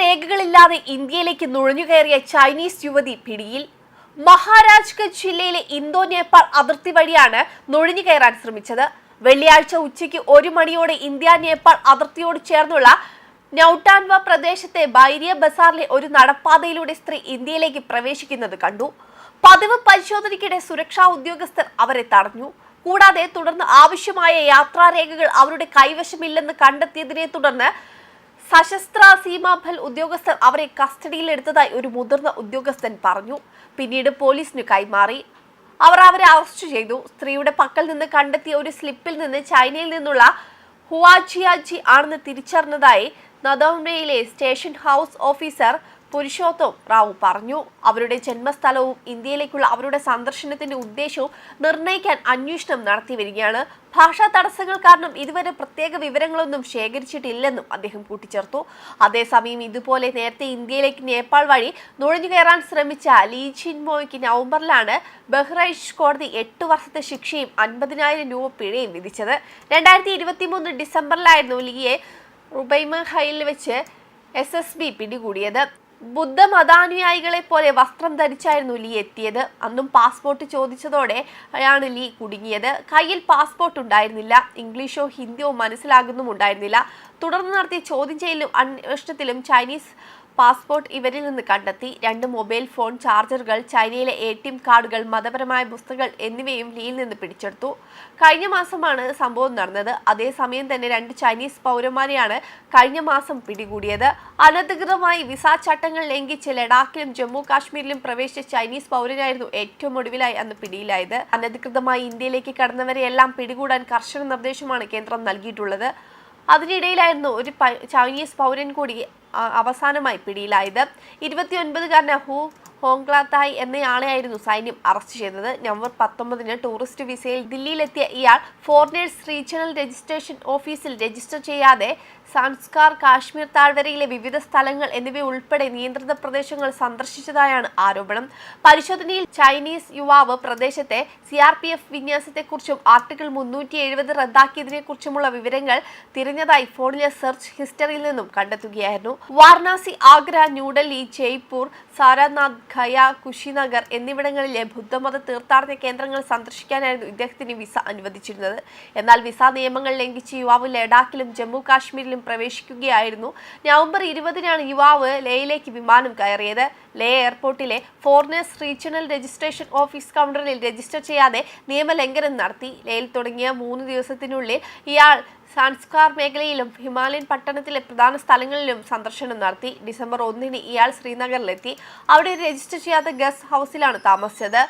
രേഖകളില്ലാതെ ഇന്ത്യയിലേക്ക് നുഴഞ്ഞുകയറിയ ചൈനീസ് യുവതി പിടിയിൽ മഹാരാജ്ഗഞ്ച് ജില്ലയിലെ ഇന്തോ നേപ്പാൾ അതിർത്തി വഴിയാണ് നുഴഞ്ഞു കയറാൻ ശ്രമിച്ചത്. വെള്ളിയാഴ്ച ഉച്ചയ്ക്ക് ഒരു മണിയോടെ ഇന്ത്യ നേപ്പാൾ അതിർത്തിയോട് ചേർന്നുള്ള നൌട്ടാൻവ പ്രദേശത്തെ ബൈരിയ ബസാറിലെ ഒരു നടപ്പാതയിലൂടെ സ്ത്രീ ഇന്ത്യയിലേക്ക് പ്രവേശിക്കുന്നത് കണ്ടു. പതിവ് പരിശോധനയ്ക്കിടെ സുരക്ഷാ ഉദ്യോഗസ്ഥർ അവരെ തടഞ്ഞു. കൂടാതെ തുടർന്ന് ആവശ്യമായ യാത്രാരേഖകൾ അവരുടെ കൈവശമില്ലെന്ന് കണ്ടെത്തിയതിനെ തുടർന്ന് സശസ്ത്ര സീമാബൽ ഉദ്യോഗസ്ഥർ അവരെ കസ്റ്റഡിയിലെടുത്തതായി ഒരു മുതിർന്ന ഉദ്യോഗസ്ഥൻ പറഞ്ഞു. പിന്നീട് പോലീസിന് കൈമാറി. അവർ അവരെ അറസ്റ്റ് ചെയ്തു. സ്ത്രീയുടെ പക്കൽ നിന്ന് കണ്ടെത്തിയ ഒരു സ്ലിപ്പിൽ നിന്ന് ചൈനയിൽ നിന്നുള്ള ഹുവാജിയാജി ആണെന്ന് തിരിച്ചറിഞ്ഞതായി നദോമയിലെ station house officer Purushottam Rao പറഞ്ഞു. അവരുടെ ജന്മസ്ഥലവും ഇന്ത്യയിലേക്കുള്ള അവരുടെ സന്ദർശനത്തിന്റെ ഉദ്ദേശവും നിർണയിക്കാൻ അന്വേഷണം നടത്തി വരികയാണ്. ഭാഷാ തടസ്സങ്ങൾ കാരണം ഇതുവരെ പ്രത്യേക വിവരങ്ങളൊന്നും ശേഖരിച്ചിട്ടില്ലെന്നും അദ്ദേഹം കൂട്ടിച്ചേർത്തു. അതേസമയം ഇതുപോലെ നേരത്തെ ഇന്ത്യയിലേക്ക് നേപ്പാൾ വഴി നുഴഞ്ഞു കയറാൻ ശ്രമിച്ച ലീ ചിൻമോയ്ക്ക് നവംബറിലാണ് ബഹ്റൈഷ് കോടതി എട്ട് വർഷത്തെ ശിക്ഷയും അൻപതിനായിരം രൂപ പിഴയും വിധിച്ചത്. രണ്ടായിരത്തി ഇരുപത്തി മൂന്ന് ഡിസംബറിലായിരുന്നു ലീയെ റുബൈമഹയിൽ വെച്ച് എസ് എസ് ബി പിടികൂടിയത്. ബുദ്ധമതാനുയായികളെ പോലെ വസ്ത്രം ധരിച്ചായിരുന്നു ലീ എത്തിയത്. അന്നും പാസ്പോർട്ട് ചോദിച്ചതോടെ ആണ് ലീ കുടുങ്ങിയത്. കയ്യിൽ പാസ്പോർട്ട് ഉണ്ടായിരുന്നില്ല. ഇംഗ്ലീഷോ ഹിന്ദിയോ മനസ്സിലാകുന്നുമുണ്ടായിരുന്നില്ല. തുടർന്ന് നടത്തിയ ചോദ്യം ചെയ്യലും അന്വേഷണത്തിലും ചൈനീസ് പാസ്പോർട്ട് ഇവരിൽ നിന്ന് കണ്ടെത്തി. രണ്ട് മൊബൈൽ ഫോൺ ചാർജറുകൾ ചൈനയിലെ എ ടി എം കാർഡുകൾ മതപരമായ പുസ്തകങ്ങൾ എന്നിവയും ലീയിൽ നിന്ന് പിടിച്ചെടുത്തു. കഴിഞ്ഞ മാസമാണ് സംഭവം നടന്നത്. അതേസമയം തന്നെ രണ്ട് ചൈനീസ് പൗരന്മാരെയാണ് കഴിഞ്ഞ മാസം പിടികൂടിയത്. അനധികൃതമായി വിസ ചട്ടങ്ങൾ ലംഘിച്ച് ലഡാക്കിലും ജമ്മു കാശ്മീരിലും പ്രവേശിച്ച ചൈനീസ് പൗരനായിരുന്നു ഏറ്റവും ഒടുവിലായി അന്ന് പിടിയിലായത്. അനധികൃതമായി ഇന്ത്യയിലേക്ക് കടന്നവരെയെല്ലാം പിടികൂടാൻ കർശന നിർദ്ദേശമാണ് കേന്ദ്രം നൽകിയിട്ടുള്ളത്. അതിനിടയിലായിരുന്നു ഒരു ചൈനീസ് പൗരൻ കൂടി അവസാനമായി പിടിയിലായത്. ഇരുപത്തിയൊൻപതുകാരന് ഹു ഹോങ്ക്ലാത്തായ് എന്നയാളെയായിരുന്നു സൈന്യം അറസ്റ്റ് ചെയ്തത്. നവംബർ പത്തൊമ്പതിന് ടൂറിസ്റ്റ് വിസയിൽ ദില്ലിയിലെത്തിയ ഇയാൾ ഫോറിനേഴ്സ് റീജിയണൽ രജിസ്ട്രേഷൻ ഓഫീസിൽ രജിസ്റ്റർ ചെയ്യാതെ സംസ്കാർ കാശ്മീർ താഴ്വരയിലെ വിവിധ സ്ഥലങ്ങൾ എന്നിവ ഉൾപ്പെടെ നിയന്ത്രിത പ്രദേശങ്ങൾ സന്ദർശിച്ചതായാണ് ആരോപണം. പരിശോധനയിൽ ചൈനീസ് യുവാവ് പ്രദേശത്തെ സി ആർ പി എഫ് വിന്യാസത്തെക്കുറിച്ചും ആർട്ടിക്കിൾ മുന്നൂറ്റി എഴുപത് റദ്ദാക്കിയതിനെക്കുറിച്ചുമുള്ള വിവരങ്ങൾ തിരഞ്ഞതായി ഫോണിലെ സെർച്ച് ഹിസ്റ്ററിയിൽ നിന്നും കണ്ടെത്തുകയായിരുന്നു. വാരണാസി ആഗ്ര ന്യൂഡൽഹി ജയ്പൂർ സാരാനാഥ് ഖയ കുശിനഗർ എന്നിവിടങ്ങളിലെ ബുദ്ധമത തീർത്ഥാടന കേന്ദ്രങ്ങൾ സന്ദർശിക്കാനായിരുന്നു ഇദ്ദേഹത്തിന് വിസ അനുവദിച്ചിരുന്നത്. എന്നാൽ വിസ നിയമങ്ങൾ ലംഘിച്ച് യുവാവ് ലഡാക്കിലും ജമ്മു കാശ്മീരിലും പ്രവേശിക്കുകയായിരുന്നു. നവംബർ ഇരുപതിനാണ് യുവാവ് ലേയിലേക്ക് വിമാനം കയറിയത്. ലേ എയർപോർട്ടിലെ ഫോറിനേഴ്സ് റീജിയണൽ രജിസ്ട്രേഷൻ ഓഫീസ് കൗണ്ടറിൽ രജിസ്റ്റർ ചെയ്യാതെ നിയമലംഘനം നടത്തി. ലേയിൽ തുടങ്ങിയ മൂന്ന് ദിവസത്തിനുള്ളിൽ ഇയാൾ സാൻസ്കാർ മേഖലയിലും ഹിമാലയൻ പട്ടണത്തിലെ പ്രധാന സ്ഥലങ്ങളിലും സന്ദർശനം നടത്തി. ഡിസംബർ ഒന്നിന് ഇയാൾ ശ്രീനഗറിലെത്തി. അവിടെ രജിസ്റ്റർ ചെയ്യാത്ത ഗസ്റ്റ് ഹൗസിലാണ് താമസിച്ചത്.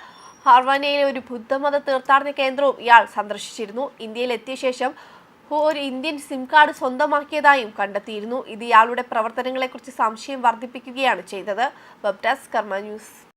ഹർവാനയിലെ ഒരു ബുദ്ധമത തീർത്ഥാടന കേന്ദ്രവും ഇയാൾ സന്ദർശിച്ചിരുന്നു. ഇന്ത്യയിലെത്തിയ ശേഷം ഒരു ഇന്ത്യൻ സിം കാർഡ് സ്വന്തമാക്കിയതായും കണ്ടെത്തിയിരുന്നു. ഇത് ഇയാളുടെ പ്രവർത്തനങ്ങളെക്കുറിച്ച് സംശയം വർദ്ധിപ്പിക്കുകയാണ് ചെയ്തത്. വെബ് കർമ്മ ന്യൂസ്.